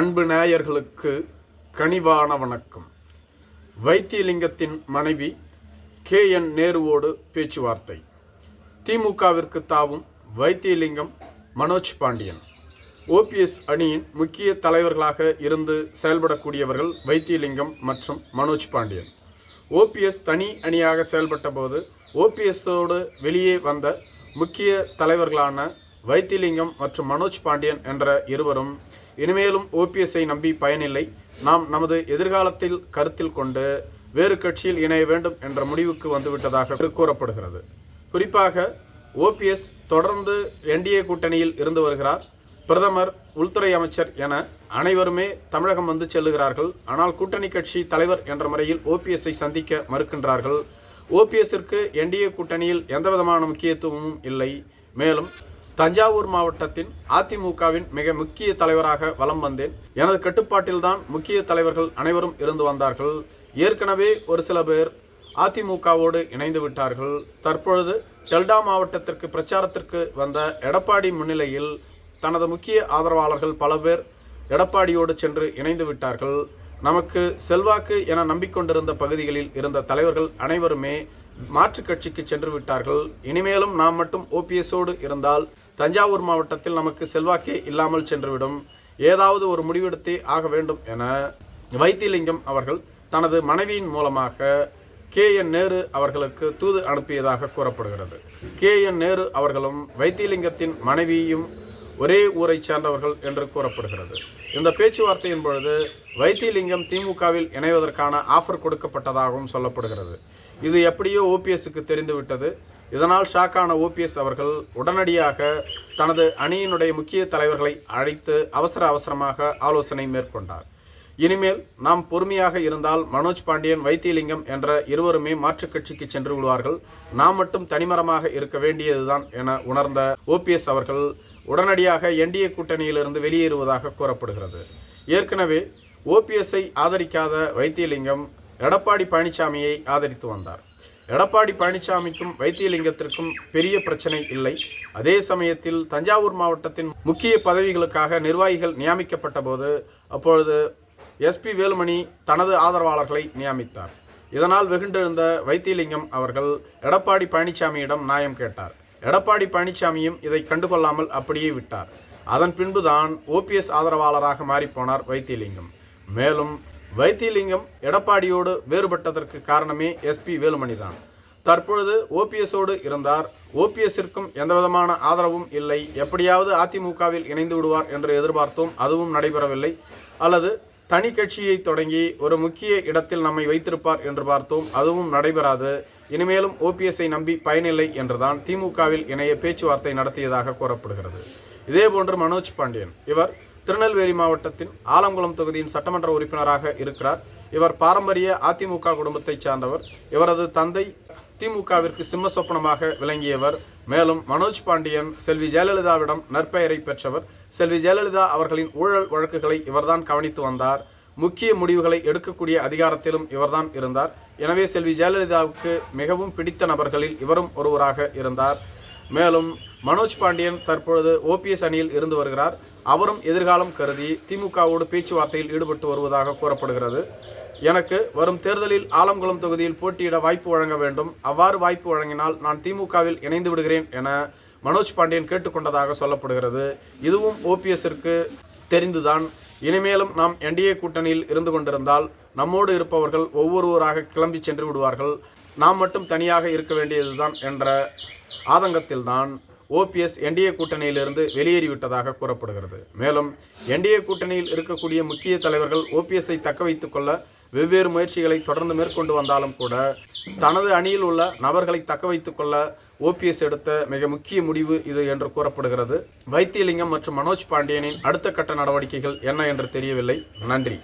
அன்பு நேயர்களுக்கு கனிவான வணக்கம். வைத்தியலிங்கத்தின் மனைவி கே. என். நேருவோடு பேச்சுவார்த்தை. திமுகவிற்கு தாவும் வைத்தியலிங்கம் மனோஜ் பாண்டியன். ஓபிஎஸ் அணியின் முக்கிய தலைவர்களாக இருந்து செயல்படக்கூடியவர்கள் வைத்தியலிங்கம் மற்றும் மனோஜ் பாண்டியன். ஓபிஎஸ் தனி அணியாக செயல்பட்ட போது ஓபிஎஸோடு வெளியே வந்த முக்கிய தலைவர்களான வைத்தியலிங்கம் மற்றும் மனோஜ் பாண்டியன் என்ற இருவரும் இனிமேலும் ஓபிஎஸ்ஐ நம்பி பயனில்லை. நாம் நமது எதிர்காலத்தில் கருத்தில் கொண்டு வேறு கட்சியில் இணைய வேண்டும் என்ற முடிவுக்கு வந்துவிட்டதாக கூறப்படுகிறது. குறிப்பாக ஓபிஎஸ் தொடர்ந்து என்டிஏ கூட்டணியில் இருந்து வருகிறார். பிரதமர் உள்துறை அமைச்சர் என அனைவருமே தமிழகம் வந்து செல்லுகிறார்கள். ஆனால் கூட்டணி கட்சி தலைவர் என்ற முறையில் ஓபிஎஸ்ஐ சந்திக்க மறுக்கின்றார்கள். ஓபிஎஸ்ஸிற்கு என்டிஏ கூட்டணியில் எந்தவிதமான முக்கியத்துவமும் இல்லை. மேலும் தஞ்சாவூர் மாவட்டத்தின் அதிமுகவின் மிக முக்கிய தலைவராக வலம் வந்தேன். எனது கட்டுப்பாட்டில்தான் முக்கிய தலைவர்கள் அனைவரும் இருந்து வந்தார்கள். ஏற்கனவே ஒரு சில பேர் அதிமுகவோடு இணைந்து விட்டார்கள். தற்பொழுது டெல்டா மாவட்டத்திற்கு பிரச்சாரத்திற்கு வந்த எடப்பாடி முன்னிலையில் தனது முக்கிய ஆதரவாளர்கள் பல பேர் எடப்பாடியோடு சென்று இணைந்து விட்டார்கள். நமக்கு செல்வாக்கு என நம்பிக்கொண்டிருந்த பகுதிகளில் இருந்த தலைவர்கள் அனைவருமே மாற்றுக் கட்சிக்கு சென்று விட்டார்கள். இனிமேலும் நாம் மட்டும் ஓபிஎஸோடு இருந்தால் தஞ்சாவூர் மாவட்டத்தில் நமக்கு செல்வாக்கே இல்லாமல் சென்றுவிடும். ஏதாவது ஒரு முடிவெடுத்தே ஆக வேண்டும் என வைத்திலிங்கம் அவர்கள் தனது மனைவியின் மூலமாக கே என் நேரு அவர்களுக்கு தூது அனுப்பியதாக கூறப்படுகிறது. கே என் நேரு அவர்களும் வைத்தியலிங்கத்தின் மனைவியும் ஒரே ஊரைச் சேர்ந்தவர்கள் என்று கூறப்படுகிறது. இந்த பேச்சுவார்த்தையின் பொழுது வைத்தியலிங்கம் திமுகவில் இணைவதற்கான ஆஃபர் கொடுக்கப்பட்டதாகவும் சொல்லப்படுகிறது. இது எப்படியோ ஓபிஎஸ்க்கு தெரிந்துவிட்டது. இதனால் ஷாக்கான ஓபிஎஸ் அவர்கள் உடனடியாக தனது அணியினுடைய முக்கிய தலைவர்களை அழைத்து அவசர அவசரமாக ஆலோசனை மேற்கொண்டார். இனிமேல் நாம் பொறுமையாக இருந்தால் மனோஜ் பாண்டியன் வைத்தியலிங்கம் என்ற இருவருமே மாற்றுக் கட்சிக்கு சென்று விடுவார்கள். நாம் மட்டும் தனிமரமாக இருக்க வேண்டியதுதான் என உணர்ந்த ஓபிஎஸ் அவர்கள் உடனடியாக என்டிஏ கூட்டணியிலிருந்து வெளியேறுவதாக கூறப்படுகிறது. ஏற்கனவே ஓபிஎஸ்ஐ ஆதரிக்காத வைத்தியலிங்கம் எடப்பாடி பழனிசாமியை ஆதரித்து வந்தார். எடப்பாடி பழனிசாமிக்கும் வைத்தியலிங்கத்திற்கும் பெரிய பிரச்சனை இல்லை. அதே சமயத்தில் தஞ்சாவூர் மாவட்டத்தின் முக்கிய பதவிகளுக்காக நிர்வாகிகள் நியமிக்கப்பட்ட போது அப்பொழுது எஸ்பி வேலுமணி தனது ஆதரவாளர்களை நியமித்தார். இதனால் வெகுண்டெழுந்த வைத்தியலிங்கம் அவர்கள் எடப்பாடி பழனிசாமியிடம் நியாயம் கேட்டார். எடப்பாடி பழனிசாமியும் இதை கண்டுகொள்ளாமல் அப்படியே விட்டார். அதன் பின்புதான் ஓபிஎஸ் ஆதரவாளராக மாறிப்போனார் வைத்தியலிங்கம். மேலும் வைத்தியலிங்கம் எடப்பாடியோடு வேறுபட்டதற்கு காரணமே எஸ்பி வேலுமணி தான் தற்பொழுது ஓபிஎஸோடு இருந்தார். ஓபிஎஸ்ஸிற்கும் எந்தவிதமான ஆதரவும் இல்லை. எப்படியாவது அதிமுகவில் இணைந்து விடுவார் என்று எதிர்பார்த்தோம் அதுவும் நடைபெறவில்லை. அல்லது தனி கட்சியை தொடங்கி ஒரு முக்கிய இடத்தில் நம்மை வைத்திருப்பார் என்று பார்த்தோம். அதுவும் நடைபெறாது. இனிமேலும் ஓபிஎஸ்ஐ நம்பி பயனில்லை என்றுதான் திமுகவில் இணைய பேச்சுவார்த்தை நடத்தியதாக கூறப்படுகிறது. இதேபோன்று மனோஜ் பாண்டியன் இவர் திருநெல்வேலி மாவட்டத்தின் ஆலங்குளம் தொகுதியின் சட்டமன்ற உறுப்பினராக இருக்கிறார். இவர் பாரம்பரிய அதிமுக குடும்பத்தைச் சார்ந்தவர். இவரது தந்தை திமுகவிற்கு சிம்ம சொப்பனமாக விளங்கியவர். மேலும் மனோஜ் பாண்டியன் செல்வி ஜெயலலிதாவிடம் நற்பெயரை பெற்றவர். செல்வி ஜெயலலிதா அவர்களின் ஊழல் வழக்குகளை இவர்தான் கவனித்து வந்தார். முக்கிய முடிவுகளை எடுக்கக்கூடிய அதிகாரத்திலும் இவர்தான் இருந்தார். எனவே செல்வி ஜெயலலிதாவுக்கு மிகவும் பிடித்த நபர்களில் இவரும் ஒருவராக இருந்தார். மேலும் மனோஜ் பாண்டியன் தற்பொழுது ஓபிஎஸ் அணியில் இருந்து வருகிறார். அவரும் எதிர்காலம் கருதி திமுகவோடு பேச்சுவார்த்தையில் ஈடுபட்டு வருவதாக கூறப்படுகிறது. எனக்கு வரும் தேர்தலில் ஆலங்குளம் தொகுதியில் போட்டியிட வாய்ப்பு வழங்க வேண்டும். அவ்வாறு வாய்ப்பு வழங்கினால் நான் திமுகவில் இணைந்து விடுகிறேன் என மனோஜ் பாண்டியன் கேட்டுக்கொண்டதாக சொல்லப்படுகிறது. இதுவும் ஓபிஎஸ்ஸிற்கு தெரிந்துதான். இனிமேலும் நாம் என்டிஏ கூட்டணியில் இருந்து கொண்டிருந்தால் நம்மோடு இருப்பவர்கள் ஒவ்வொருவராக கிளம்பி சென்று விடுவார்கள். நாம் மட்டும் தனியாக இருக்க வேண்டியதுதான் என்ற ஆதங்கத்தில்தான் ஓபிஎஸ் என்டிஏ கூட்டணியிலிருந்து வெளியேறிவிட்டதாக கூறப்படுகிறது. மேலும் என்டிஏ கூட்டணியில் இருக்கக்கூடிய முக்கிய தலைவர்கள் ஓபிஎஸ்ஐ தக்க வைத்துக் கொள்ள வெவ்வேறு முயற்சிகளை தொடர்ந்து மேற்கொண்டு வந்தாலும் கூட தனது அணியில் உள்ள நபர்களை தக்க வைத்துக் கொள்ள ஓபிஎஸ் எடுத்த மிக முக்கிய முடிவு இது என்று கூறப்படுகிறது. வைத்தியலிங்கம் மற்றும் மனோஜ் பாண்டியனின் அடுத்த கட்ட நடவடிக்கைகள் என்ன என்று தெரியவில்லை. நன்றி.